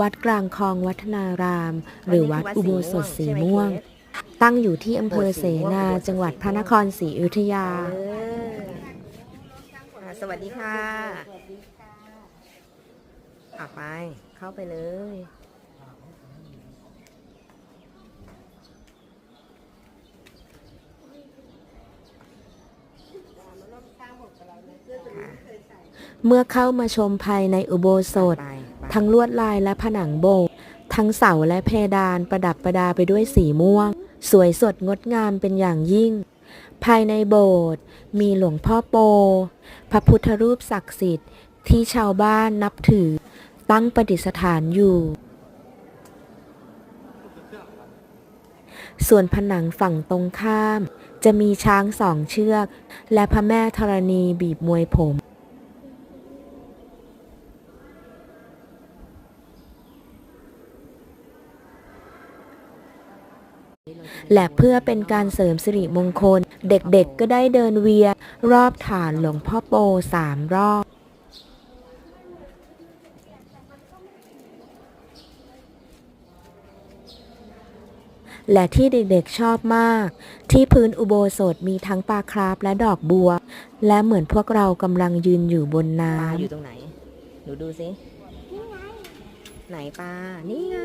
วัดกลางคลองวัฒนาราม หรือวัดอุโบสถสีม่วง ตั้งอยู่ที่อำเภอเสนาจังหวัดพระนครศรีอยุธยาเอออะสวัสดีค่ะอะไป เข้าไปเลยเมื่อเข้ามาชมภายในอุโบสถไปไป ทั้งลวดลายและผนังโบสถ์ทั้งเสาและเพดานประดับประดาไปด้วยสีม่วง สวยสดงดงามเป็นอย่างยิ่ง ภายในโบสถ์มีหลวงพ่อโป พระพุทธรูปศักดิ์สิทธิ์ที่ชาวบ้านนับถือ ตั้งประดิษฐานอยู่ ส่วนผนังฝั่งตรงข้าม จะมีช้างสองเชือก และพระแม่ธรณีบีบมวยผม และเพื่อเป็นการเสริมสิริมงคล เด็กๆก็ได้เดินเวียนรอบฐานหลวงพ่อโปสามรอบ และที่เด็กๆชอบมาก ที่พื้นอุโบสถมีทั้งปลาคราฟและดอกบัว และเหมือนพวกเรากำลังยืนอยู่บนน้ปลาอยู่ตรงไหน หนูดูสิไหนปลา นี่ไง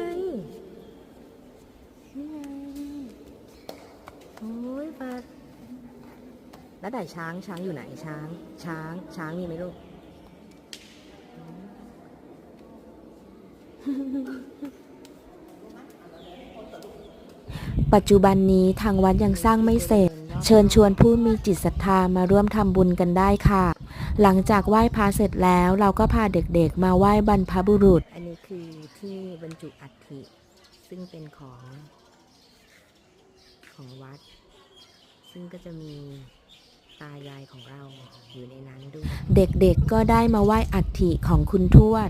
นี่ไง โอ้ยปลา แล้วแต่ช้างช้างอยู่ไหนช้าง ช้าง ช้างมีไหมลูกำปัจจุบันนี้ทางวัดยังสร้างไม่เสร็จ เชิญชวนผู้มีจิตศรัทธามาร่วมทำบุญกันได้ค่ะ หลังจากไหว้พระเสร็จแล้วเราก็พาเด็กๆ มาไหว้บรรพบุรุษ อันนี้คือที่บรรจุอัฐิซึ่งเป็นของของวัด ซึ่งก็จะมีายายของเราอยู่ในนั้นด้วย เด็กๆกก็ได้มาไหว้อัฐิของคุณทวด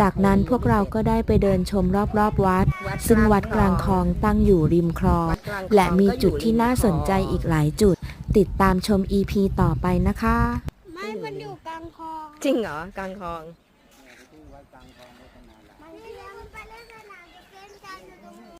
จากนั้นพวกเราก็ได้ไปเดินชมรอบๆวัด ซึ่งวัดกลางคลองตั้งอยู่ริมคลอง และมีจุดที่น่าสนใจอีกหลายจุด ติดตามชม EP ต่อไปนะคะ ไม่มันอยู่กลางคลอง จริงเหรอกลางคลองนี่เรียกว่าเป็นอะไรกันนะตรงนี้